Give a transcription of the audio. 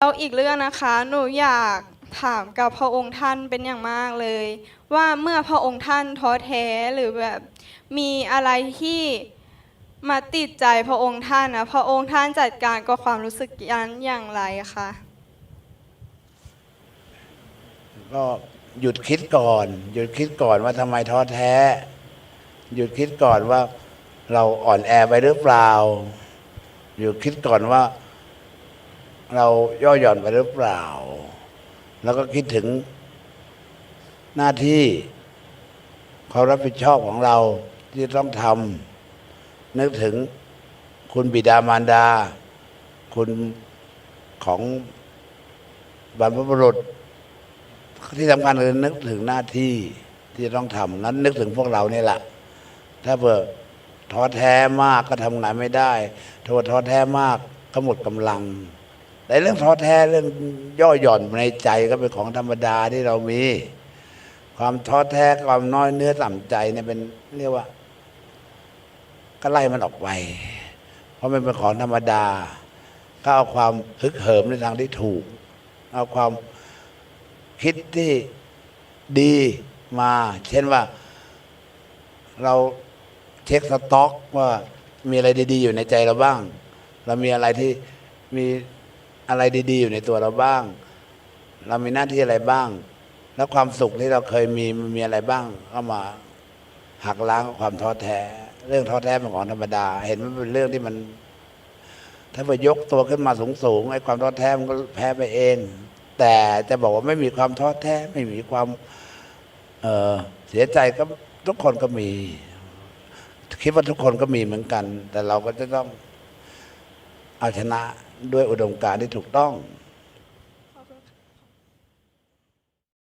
แล้วอีกเรื่องนะคะหนูอยากถามกับพระองค์ท่านเป็นอย่างมากเลย ว่าเมื่อพระองค์ท่านท้อแท้หรือแบบมีอะไรที่มาติดใจพระองค์ท่านนะพระองค์ท่านจัดการกับความรู้สึกนั้นอย่างไรคะก็หยุดคิดก่อน หยุดคิดก่อนว่าทำไมท้อแท้ หยุดคิดก่อนว่าเราอ่อนแอไปหรือเปล่า หยุดคิดก่อนว่า เราย่อหย่อนไปหรือเปล่า แล้วก็คิดถึงหน้าที่ความรับผิดชอบของเราที่ต้องทำนึกถึงคุณบิดามารดา คุณของบรรพบุรุษ ที่สำคัญคือนึกถึงหน้าที่ที่ต้องทำนั้น นึกถึงพวกเรานี่แหละถ้าเผื่อท้อแท้มากก็ทำงานไม่ได้ถ้าว่าท้อแท้มากก็หมดกำลัง แต่เรื่องท้อแท้เรื่องย่อหย่อนในใจก็เป็นของธรรมดาที่เรามี ความท้อแท้ความน้อยเนื้อต่ำใจเนี่ยเป็นเรียกว่า ก็ไล่มันออกไป เพราะมันเป็นของธรรมดา ก็เอาความฮึกเหิมในทางที่ถูก เอาความคิดที่ดีมา เช่นว่าเราเช็คสต็อกว่ามีอะไรดี ๆ อยู่ในใจเราบ้าง เรามีอะไรที่มี อะไรดี ๆ อยู่ในตัวเราบ้าง เรามีหน้าที่อะไรบ้าง แล้วความสุขที่เราเคยมีมันมีอะไรบ้างก็มาหักล้างความท้อแท้ เรื่องท้อแท้เป็นของธรรมดา เห็นมันเป็นเรื่องที่มัน ถ้าไปยกตัวขึ้นมาสูงๆไอ้ความท้อแท้มันก็แพ้ไปเอง แต่จะบอกว่าไม่มีความท้อแท้ ไม่มีความเออเสียใจก็ทุกคนก็มี คิดว่าทุกคนก็มีเหมือนกัน แต่เราก็จะต้องเอาชนะ ด้วยอุดมการณ์ที่ถูกต้อง